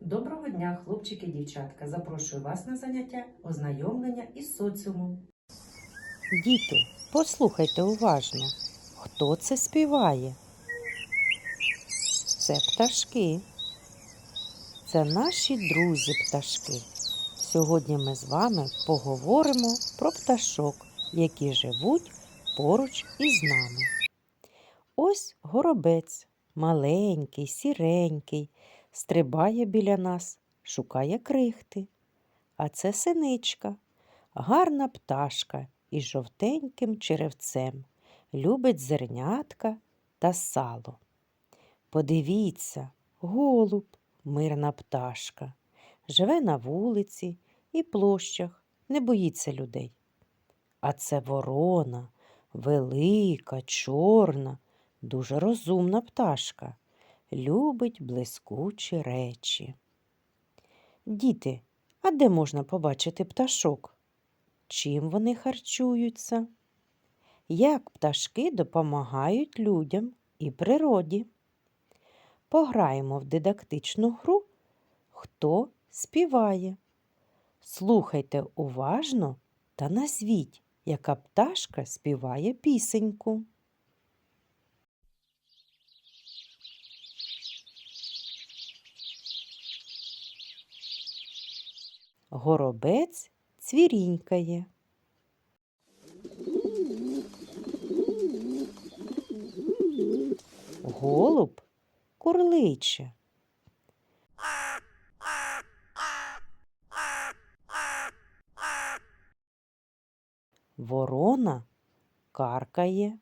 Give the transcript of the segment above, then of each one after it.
Доброго дня, хлопчики і дівчатка. Запрошую вас на заняття ознайомлення із соціумом. Діти, послухайте уважно, хто це співає? Це пташки. Це наші друзі пташки. Сьогодні ми з вами поговоримо про пташок, які живуть поруч із нами. Ось горобець, маленький, сіренький, стрибає біля нас, шукає крихти. А це синичка, гарна пташка із жовтеньким черевцем, любить зернятка та сало. Подивіться, голуб, мирна пташка, живе на вулиці і площах, не боїться людей. А це ворона, велика, чорна, дуже розумна пташка, любить блискучі речі. Діти, а де можна побачити пташок? Чим вони харчуються? Як пташки допомагають людям і природі? Пограємо в дидактичну гру Хто співає? Слухайте уважно та назвіть, яка пташка співає пісеньку. Горобець цвірінькає. Голуб курличе. Ворона каркає.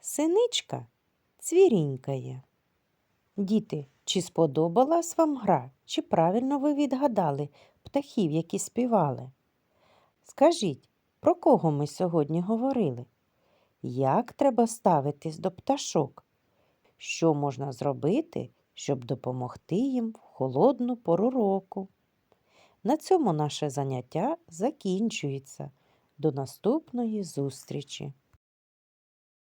Синичка цвірінькає. Діти, чи сподобалась вам гра, чи правильно ви відгадали птахів, які співали? Скажіть, про кого ми сьогодні говорили? Як треба ставитись до пташок? Що можна зробити, щоб допомогти їм в холодну пору року? На цьому наше заняття закінчується. До наступної зустрічі!